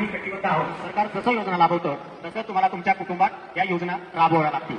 आम्ही कटिबद्ध आहोत. सरकार जसं योजना लाभवतं तसं तुम्हाला तुमच्या कुटुंबात या योजना राबवाव्या लागतील.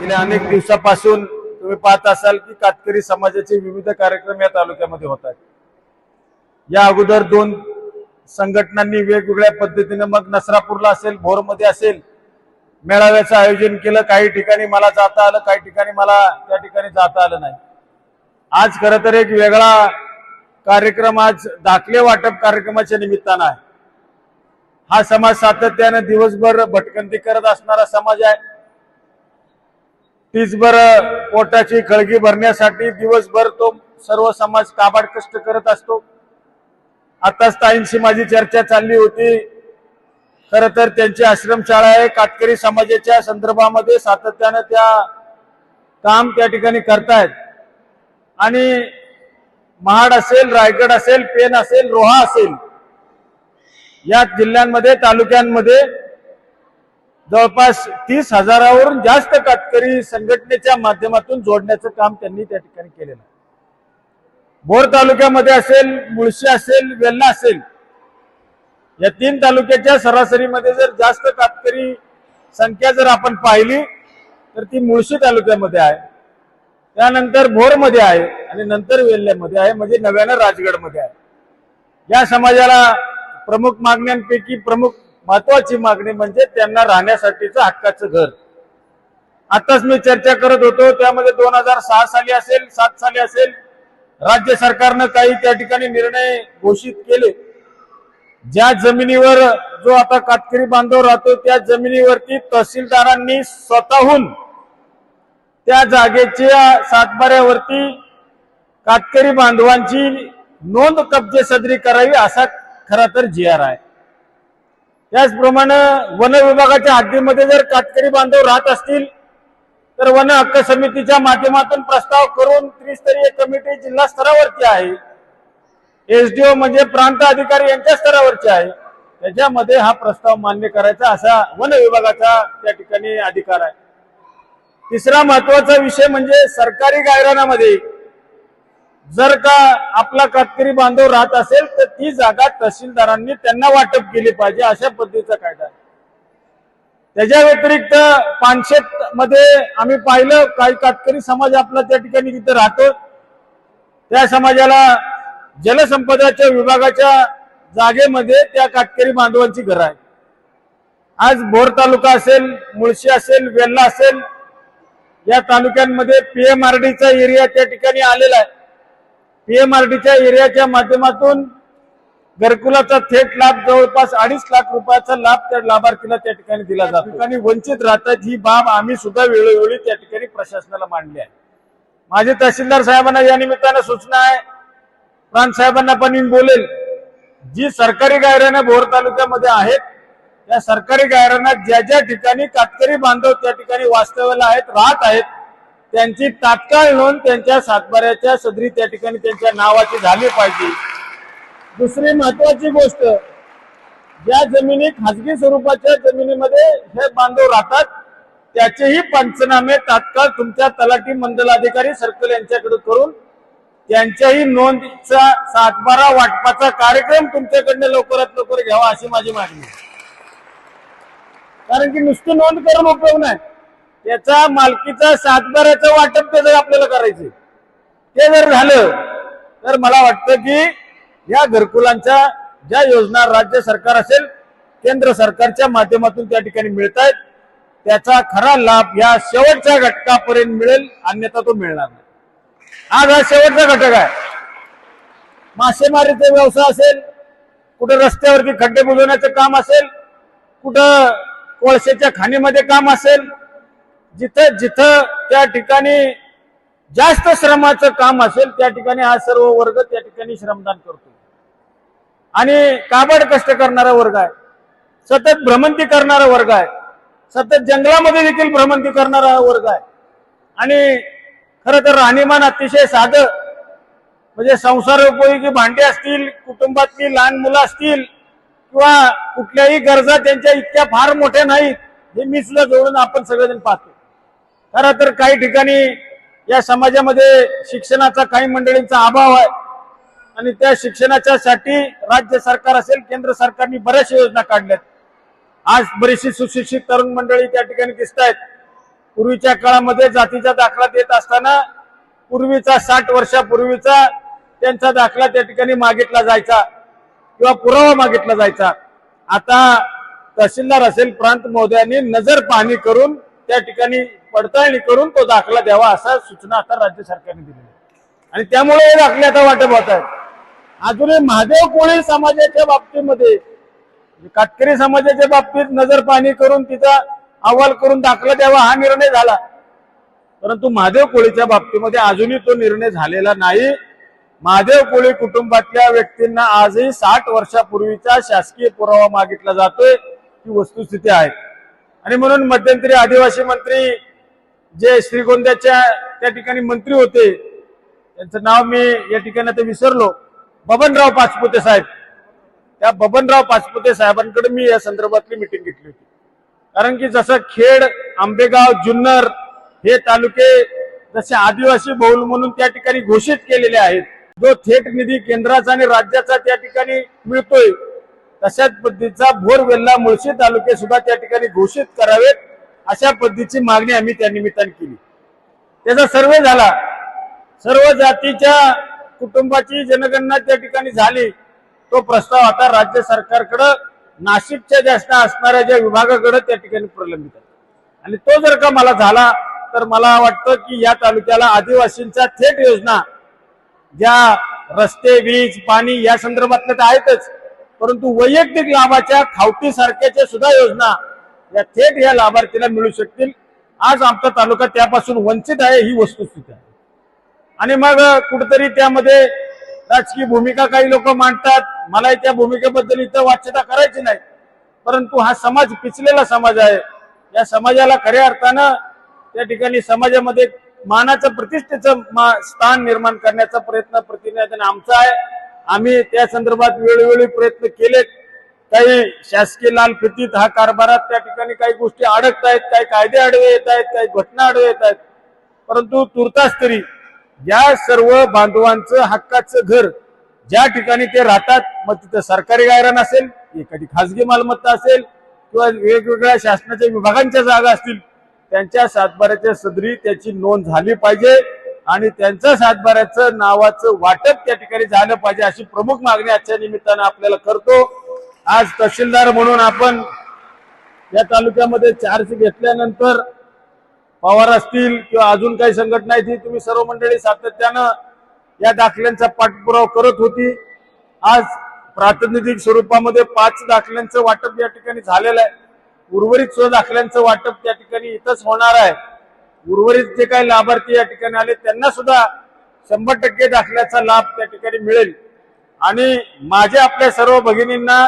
गेल्या अनेक दिवसापासून तुम्ही पाहत असाल की कातकरी समाजाचे विविध कार्यक्रम या तालुक्यामध्ये होत आहेत. या अगोदर दोन संघटनांनी वेगवेगळ्या पद्धतीने मग नसरापूरला असेल भोरमध्ये असेल मेळाव्याचं आयोजन केलं काही ठिकाणी मला जाता आलं काही ठिकाणी मला त्या ठिकाणी जाता आलं नाही. आज खरं तर एक वेगळा कार्यक्रम आज दाखले वाटप कार्यक्रमाच्या निमित्तानं आहे. हा समाज सातत्यानं दिवसभर भटकंती करत असणारा समाज आहे. तीचभर पोटाची खळगी भरण्यासाठी दिवसभर तो सर्व समाज काबाड कष्ट करत असतो. आताच ताईंशी माझी चर्चा चालली होती. खर तर त्यांची आश्रमशाळा आहे. कातकरी समाजाच्या संदर्भामध्ये सातत्यानं त्या काम त्या ठिकाणी करतायत. आणि महाड असेल रायगड असेल पेन असेल रोहा असेल या जिल्ह्यांमध्ये तालुक्यांमध्ये जवळपास तीस हजारावरून जास्त कातकरी संघटनेच्या माध्यमातून जोडण्याचं काम त्यांनी त्या ठिकाणी केलेलं आहे. भोर तालुक्यामध्ये असेल मुळशी असेल वेल्हा असेल या तीन तालुक्याच्या सरासरीमध्ये जर जास्त कातकरी संख्या जर आपण पाहिली तर ती मुळशी तालुक्यामध्ये आहे. त्यानंतर भोरमध्ये आहे आणि नंतर वेल्ह्यामध्ये आहे म्हणजे नव्यानं राजगडमध्ये आहे. या समाजाला प्रमुख मागण्यांपैकी प्रमुख महत्वाची मागणी म्हणजे त्यांना राहण्यासाठीचं हक्काचं घर. आताच मी चर्चा करत होतो त्यामध्ये दोन हजार सहा साली असेल सात साली असेल राज्य सरकारनं काही त्या ठिकाणी निर्णय घोषित केले. ज्या जमिनीवर जो आता कातकरी बांधव राहतो त्या जमिनीवरती तहसीलदारांनी स्वतःहून त्या जागेच्या सातबाऱ्यावरती कातकरी बांधवांची नोंद कब्जे सदरी करावी असा खरा तर जी आर आहे. त्याचप्रमाणे वन विभागाच्या हद्दीमध्ये जर कातकरी बांधव राहत असतील तर वन हक्क समितीच्या माध्यमातून प्रस्ताव करून त्रिस्तरीय कमिटी जिल्हा स्तरावरची आहे. एसडीओ म्हणजे प्रांत अधिकारी यांच्या स्तरावरचे आहे. त्याच्यामध्ये हा प्रस्ताव मान्य करायचा असा वन विभागाचा त्या ठिकाणी अधिकार आहे. तिसरा महत्त्वाचा विषय म्हणजे सरकारी गायरानामध्ये जर का आपला कातकरी बांधव राहत असेल तर ती जागा तहसीलदारांनी त्यांना वाटप केली पाहिजे अशा पद्धतीचा कायदा आहे. त्याच्या व्यतिरिक्त पानशेत मध्ये आम्ही पाहिलं काही कातकरी समाज आपला त्या ठिकाणी तिथे राहतो. त्या समाजाला जलसंपदाच्या विभागाच्या जागेमध्ये त्या कातकरी बांधवांची घर आहे आज भोर तालुका असेल मुळशी असेल वेल्ला असेल या तालुक्यांमध्ये पीएमआरडीचा एरिया त्या ठिकाणी आलेला आहे. पीएमआरडीच्या एरियाच्या माध्यमातून घरकुलाचा थेट लाभ जवळपास अडीच लाख रुपयाचा लाभ त्या लाभार्थीला त्या ठिकाणी दिला जातो. ठिकाणी वंचित राहतात ही बाब आम्ही सुद्धा वेळोवेळी त्या ठिकाणी प्रशासनाला मांडली आहे. माझे तहसीलदार साहेबांना या निमित्तानं सूचना आहे. प्रांत साहेबांना पण मी बोलेल. जी सरकारी गायरानं भोर तालुक्यामध्ये आहेत त्या सरकारी गायरानात ज्या ज्या ठिकाणी कातकरी बांधव त्या ठिकाणी वास्तव्याला आहेत राहत आहेत त्यांची तात्काळ नोंद त्यांच्या सातबाऱ्याच्या सदरी त्या ठिकाणी त्यांच्या नावाची झाली पाहिजे. दुसरी महत्वाची गोष्ट ज्या जमिनी खाजगी स्वरूपाच्या जमिनीमध्ये हे बांधव राहतात त्याचेही पंचनामे तात्काळ तुमच्या तलाठी मंडलाधिकारी सर्कल यांच्याकडे करून त्यांच्याही नोंदीचा सातबारा वाटपाचा कार्यक्रम तुमच्याकडनं लवकरात लवकर घ्यावा अशी माझी मागणी आहे. कारण की नुसती नोंद करून उपयोग नाही त्याचा मालकीचा सातबाऱ्याचं वाटप ते जर आपल्याला करायचे ते जर झालं तर मला वाटतं की या घरकुलांच्या ज्या योजना राज्य सरकार असेल केंद्र सरकारच्या माध्यमातून त्या ठिकाणी मिळत आहेत त्याचा खरा लाभ या शेवटच्या घटकापर्यंत मिळेल अन्यथा तो मिळणार नाही. आज हा शेवटचा घटक आहे. मासेमारीचा व्यवसाय असेल कुठं रस्त्यावरती खड्डे बुजवण्याचं काम असेल कुठं कोळशेच्या खाणीमध्ये काम असेल जिथं जिथं त्या ठिकाणी जास्त श्रमाचं काम असेल त्या ठिकाणी हा सर्व वर्ग त्या ठिकाणी श्रमदान करतो. आणि काबड कष्ट करणारा वर्ग आहे. सतत भ्रमंती करणारा वर्ग आहे. सतत जंगलामध्ये देखील भ्रमंती करणारा वर्ग आहे. आणि खरं तर राहणीमान अतिशय साधं म्हणजे संसार उपयोगी भांडी असतील कुटुंबातली लहान मुलं असतील किंवा कुठल्याही गरजा त्यांच्या इतक्या फार मोठ्या नाहीत हे मी सुद्धा आपण सगळेजण पाहतो. खरं तर काही ठिकाणी या समाजामध्ये शिक्षणाचा काही मंडळींचा अभाव आहे. आणि त्या शिक्षणाच्या साठी राज्य सरकार असेल केंद्र सरकारने बऱ्याचशा योजना काढल्यात. आज बरीचशी सुशिक्षित तरुण मंडळी त्या ठिकाणी दिसत आहेत पूर्वीच्या काळामध्ये जातीचा दाखला देत असताना पूर्वीचा साठ वर्षापूर्वीचा त्यांचा दाखला त्या ठिकाणी मागितला जायचा किंवा पुरावा मागितला जायचा. आता तहसीलदार असेल प्रांत महोदयांनी नजर पाहणी करून त्या ठिकाणी पडताळणी करून तो दाखला द्यावा असा सूचना आता राज्य सरकारने दिली आणि त्यामुळे हे दाखले आता वाटप होत आहेत. अजूनही महादेव कोळी समाजाच्या बाबतीमध्ये काटकरी समाजाच्या बाबतीत नजरपाणी करून तिचा अहवाल करून दाखला द्यावा हा निर्णय झाला. परंतु महादेव कोळीच्या बाबतीमध्ये अजूनही तो निर्णय झालेला नाही. महादेव कोळी कुटुंबातल्या व्यक्तींना आजही साठ वर्षापूर्वीचा शासकीय पुरावा मागितला जातोय. ही वस्तुस्थिती आहे. आणि म्हणून मध्यंतरी आदिवासी मंत्री जे श्रीगोंद्याच्या त्या ठिकाणी मंत्री होते त्यांचं नाव मी या ठिकाणी आता विसरलो. बबनराव पाचपुते साहेब. त्या बबनराव पाचपुते साहेबांकडे मी या संदर्भातली मिटिंग घेतली होती. कारण की जसं खेड आंबेगाव जुन्नर हे तालुके जसे आदिवासी बहुल म्हणून त्या ठिकाणी घोषित केलेले आहेत. जो थेट निधी केंद्राचा आणि राज्याचा त्या ठिकाणी मिळतोय तशाच पद्धतीचा भोरवेल्ला मुळशी तालुके सुद्धा त्या ठिकाणी घोषित करावेत अशा पद्धतीची मागणी आम्ही त्या निमित्ताने केली. त्याचा सर्वे झाला. सर्व जातीच्या कुटुंबाची जनगणना त्या ठिकाणी झाली तो प्रस्ताव आता राज्य सरकारकडं नाशिकच्या जास्त असणाऱ्या ज्या विभागाकडे त्या ठिकाणी प्रलंबित आहे. आणि तो जर का मला झाला तर मला वाटतं की या तालुक्याला आदिवासींच्या थेट योजना ज्या रस्ते वीज पाणी या संदर्भातल्या तर आहेतच परंतु वैयक्तिक लाभाच्या खावटीसारख्याच्या सुद्धा योजना या थेट या लाभार्थीला मिळू शकतील. आज आमचा तालुका त्यापासून वंचित आहे ही वस्तुस्थिती आहे. आणि मग कुठेतरी त्यामध्ये राजकीय भूमिका काही लोक मांडतात. मला त्या भूमिकेबद्दल इथं वाच्यता करायची नाही. परंतु हा समाज पिचलेला समाज आहे. या समाजाला खऱ्या अर्थानं त्या ठिकाणी समाजामध्ये मानाचं प्रतिष्ठेचं मा- स्थान निर्माण करण्याचा प्रयत्न प्रतिनिधी आमचा आहे. आम्ही त्या संदर्भात वेळोवेळी प्रयत्न केलेत. काही शासकीय लाल फितीत हा कारभारात त्या ठिकाणी काही गोष्टी अडकत आहेत काही कायदे आडवे येत आहेत काही घटना आडवे येत आहेत परंतु तुर्तास तरी या सर्व बांधवांचं हक्काचं घर ज्या ठिकाणी ते राहतात मग तिथं सरकारी गायरान असेल एखादी खासगी मालमत्ता असेल किंवा वेगवेगळ्या शासनाच्या विभागांच्या जागा असतील त्यांच्या सातबाऱ्याच्या सदरी त्याची नोंद झाली पाहिजे आणि त्यांच्या सातबाऱ्याचं नावाचं वाटप त्या ठिकाणी झालं पाहिजे अशी प्रमुख मागणी आजच्या निमित्तानं आपल्याला करतो. आज तहसीलदार म्हणून आपण या तालुक्यामध्ये चार्ज घेतल्यानंतर पवार असतील किंवा अजून काही संघटना आहेत ही तुम्ही सर्व मंडळी सातत्यानं या दाखल्यांचा पाठपुरावा करत होती. आज प्रातिनिधिक स्वरूपामध्ये पाच दाखल्यांचं वाटप या ठिकाणी झालेलं आहे. उर्वरित स्व दाखल्यांचं वाटप त्या ठिकाणी इथंच होणार आहे. उर्वरित जे काही लाभार्थी या ठिकाणी आले त्यांना सुद्धा शंभर टक्के दाखल्याचा लाभ त्या ठिकाणी मिळेल. आणि माझ्या आपल्या सर्व भगिनींना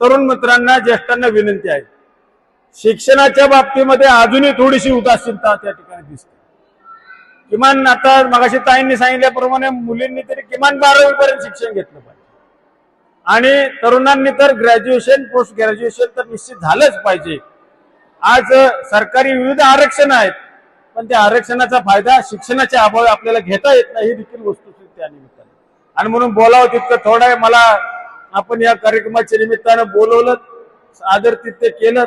तरुण मित्रांना ज्येष्ठांना विनंती आहे. शिक्षणाच्या बाबतीमध्ये अजूनही थोडीशी उदासीनता त्या ठिकाणी दिसते. किमान आता मगाशी ताईंनी सांगितल्याप्रमाणे मुलींनी तरी किमान बारावी पर्यंत शिक्षण घेतलं पाहिजे. आणि तरुणांनी तर ग्रॅज्युएशन पोस्ट ग्रॅज्युएशन तर निश्चित झालंच पाहिजे. आज सरकारी विविध आरक्षण आहेत पण त्या आरक्षणाचा फायदा शिक्षणाच्या अभावी आपल्याला घेता येत नाही ही देखील वस्तू त्या निमित्ताने. आणि म्हणून बोलावं तितकं थोडं आहे. मला आपण या कार्यक्रमाच्या निमित्तानं बोलवलं आदर तिथे केलं.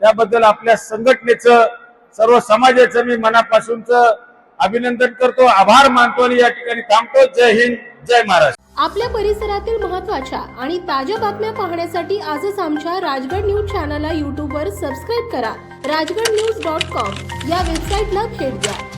त्याबद्दल आपल्या संघटनेचं सर्व समाजाचं मी मनापासूनच अभिनंदन करतो. आभार मानतो आणि या ठिकाणी थांबतो. जय हिंद जय महाराष्ट्र. आपल्या परिसरातील महत्त्वाच्या आणि ताज्या बातम्या पाहण्यासाठी आजच आमच्या राजगड न्यूज चॅनलला यूट्यूबवर सबस्क्राईब करा. राजगड न्यूज डॉट कॉम या वेबसाईटला भेट द्या.